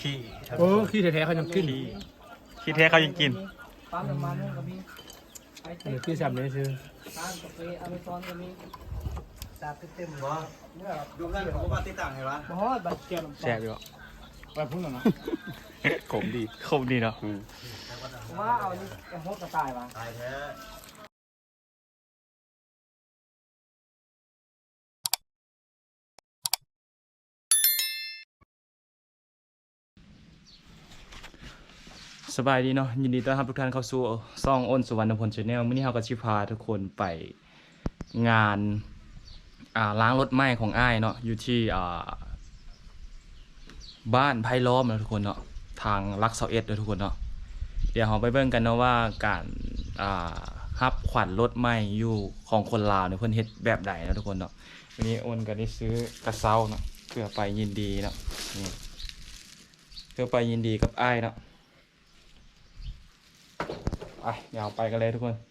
ขี้โอ้ขี้แท้ๆเขายังกินขี้ขี้แท้เขายังกินปั๊มน้ำมันก็มีไออันเต็นี้ขี้ซ้ำนี่คือร้านกาแฟอเมซอนก็มีสาดเต็มๆบ่เนี่ยดูนั่นผมว่าติดตั้งให้วะบ่ฮอดบัตรเกียวน้ำแซ่บอยู่ไปพุ่งหน่อยนะขมดีขมดีเนาะผมว่าเอานี่ไอ้ฮดกระต่ายวะตายแท้ สบายดีเนาะยินดีต้อนรับทุกท่านเข้าสู่ซ่องอ้นสุวรรณพลชาแนลมื้อนี้เราก็สิพาทุกคนไปงานอ่าล้างรถไหม้ของอ้ายเนาะอยู่ที่อ่าบ้านไผ่ล้อมนะทุกคนเนาะทางลักเสาเอ็ดเลยทุกคนเนาะเดี๋ยวเราไปเบิ่งกันเนาะว่าการอ่ารับขวัญรถไหม้อยู่ของคนลาวเนี่ยเพิ่อนเฮ็ดแบบใดนะทุกคนเนาะวันนี้อ้นก็ได้ซื้อกระเซ้าเนาะเพื่อไปยินดีเนาะนี่เพื่อไปยินดีกับอ้ายเนาะ ไปยาวไปกันเลยทุกคน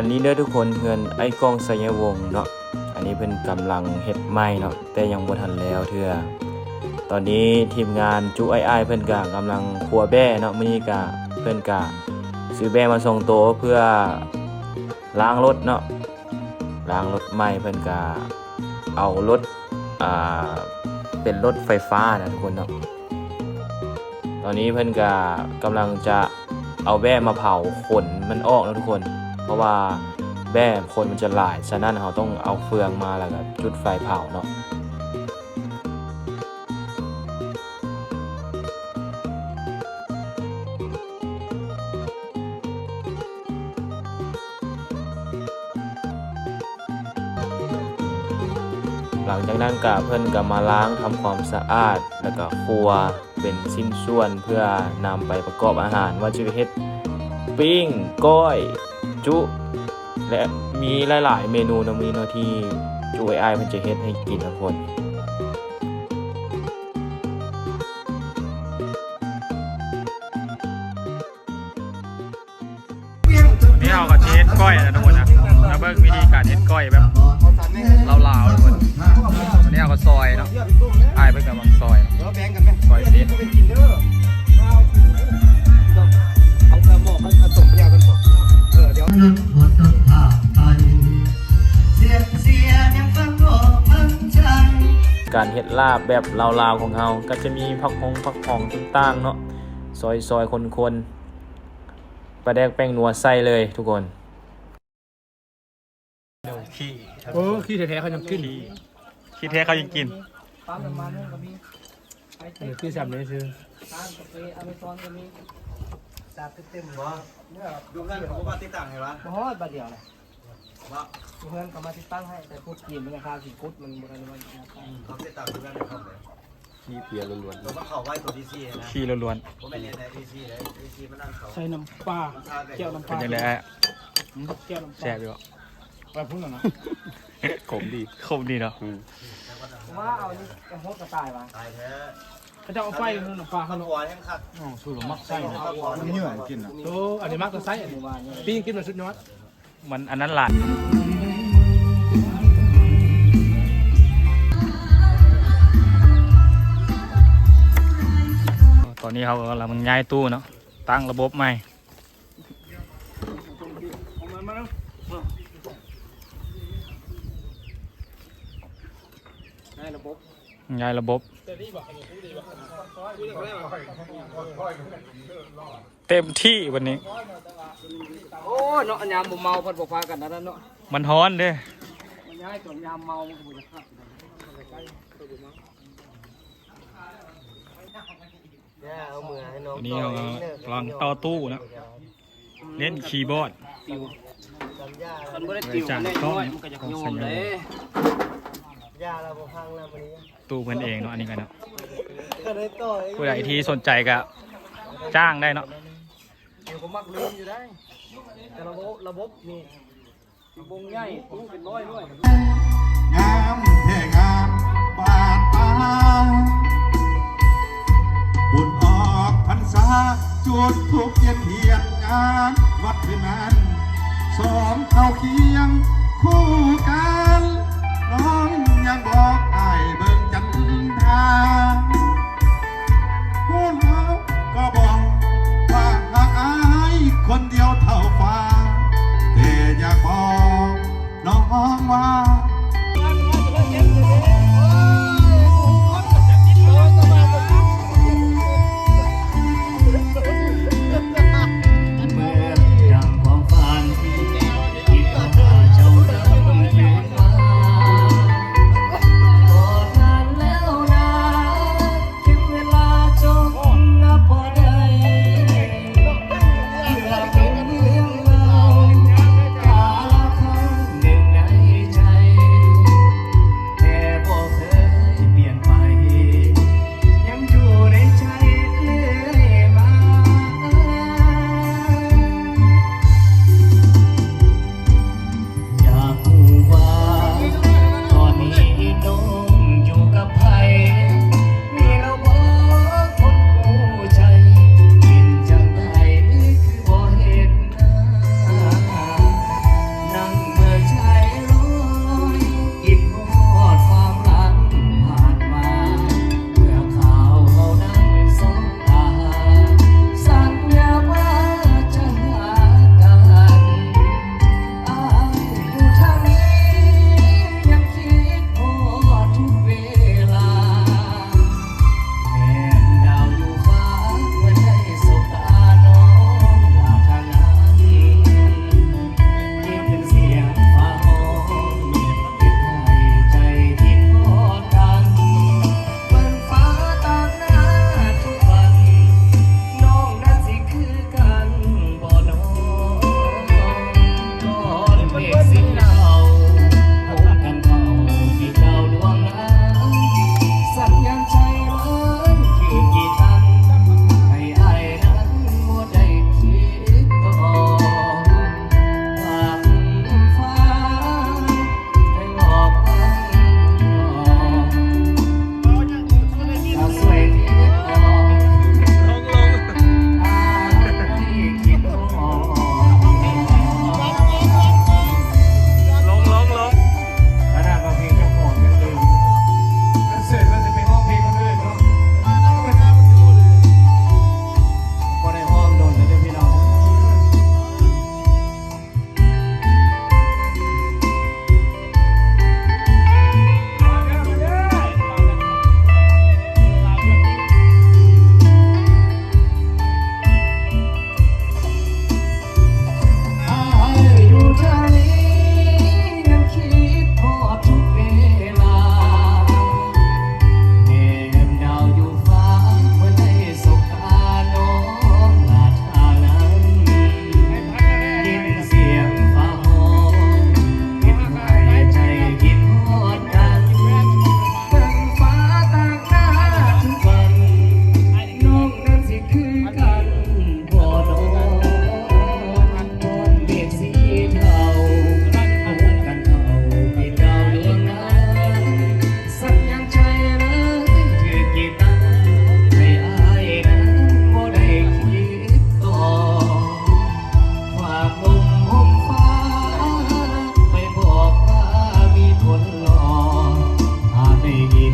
อันนี้เด้อทุกคนเพื่อนไอ้กล้องสัญญวงเนาะอันนี้เป็นกำลังเฮ็ดไม้เนาะแต่ยังบ่ทันแล้วเทื่อตอนนี้ทีมงานจุไอ้ไอ้เพิ่นก็กำลังครัวแบ้เนาะมื้อนี้ก็เพิ่นก็ซื้อแบ้มาส่งโตเพื่อล้างรถเนาะล้างรถไม้เพิ่นก็เอารถอ่าเป็นรถไฟฟ้านะทุกคนเนาะตอนนี้เพิ่นก็กำลังจะเอาแบ้มาเผาขนมันออกนะทุกคน เพราะว่าแบ้คนมันจะหลาย ฉะนั้นเราต้องเอาเฟืองมาแล้วก็จุดไฟเผาเนาะหลังจากนั้นก็เพิ่อนก็มาล้างทำความสะอาด แล้วก็ครัวเป็นชิ้นส่วนเพื่อนำไปประกอบอาหารว่าจะเฮ็ดปิ้งก้อย จุ และมีหลายๆ เมนูนะมีเนาะที่จุไอไอายเพิ่นจะเฮ็ดให้กินทุกคนนี่เราก็จะเฮ็ดก้อยนะทุกคนนะแล้วเบิ่งวิธีการเฮ็ดก้อยแบบลาวๆทุกคนวันนี้เราก็ซอยเนาะอ้ายเพิ่นกำลังซอยเราแบ่งกันไหมซอยเส้นไปกิ นเด้อเอากระบอกมันผสมยากันก่อนเออเดี๋ยวการเฮ็ดลาบแบบลาวๆของเฮาก็จะมีผักหงผักหองต่างๆเนาะซอยซอยๆคนๆปลาแดกแป้งนัวใส่เลยทุกคนขี้โอ้ขี้แท้ๆเขายังกินขี้แท้เขายังกินปั๊มน้ำมันก็มีไออันเต็นี้ขี้ซ้ำนี่คือร้านกาแฟอเมซอนก็มีสาดเต็มบ่ เนี่ยดูนั่นผมว่าติดตั้งให้วะบ่ฮอดบัตรเดียวเลยบ่เพื่อนก็มาติดตั้งให้แต่พูดกินมันราคาสี่กุดมันบ่ได้ว่าเขาติดตั้งดูนั่นให้เขาเลยขี้เพียล้วนตัวมันเข้าไว้ตัวดีซีนะขี้ล้วนผมไม่เรียนในดีซีเลยดีซีมันนั่งเขาใส่น้ำปลาเจียวน้ำๆปเป็นลายังไงอะเจียวน้ำปลาแซ่บอยู่ไปพุ่งหน่อยนะๆขมดีคมดีเนาะอืมผมว่าเอานี่ไอ้ฮดกระต่ายวะตายแท้ เขาจะเอาไฟคือน้ำปลาข้าเขาวหัวแห้งคักอ๋อสูตรมักไส้ข้าวหัวมันเหนื่อยกินโอ้อันนี้มักตัวไส้อันนี้ว่านปิ้งกินมันสุดยอดมันอันนั้นหลานตอนนี้เขากำลังย้ายตู้เนาะตั้งระบบใหม่ในระบบ ย้ายระบบ เต็มที่วันนี้ โอ้เนาะยามบ่เมาเพิ่นบ่พากันนั่นเนาะมันฮ้อนเด้มันย้ายจนยามเมามันก็บ่จะคักเนี่ยเอามือให้น้องวันนี้เรากำลังต่อตู้นะเล่นคีย์บอร์ดติวจำยามันบ่ได้ติวแน่น้อยมันก็จะโยมเลยยาเราบ่พังแล้ววันนี้ ตู้เพื่อนเองเนาะอันนี้กันเนาะก็เลยต่อผู้ใดที่สนใจก็จ้างได้เนาะเดี๋ยวก็มักลืมอยู่ได้ แต่ระบบระบบนี่วงใหญ่ตู้เป็นร้อยด้วยงามแท่งามปานตาบุญออกพรรษาจุดทุกเทียนเทียนงานวัดคืนนั้นสองเข้าเคียงคู่กัน why.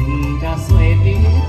tình ca xuôi tiếng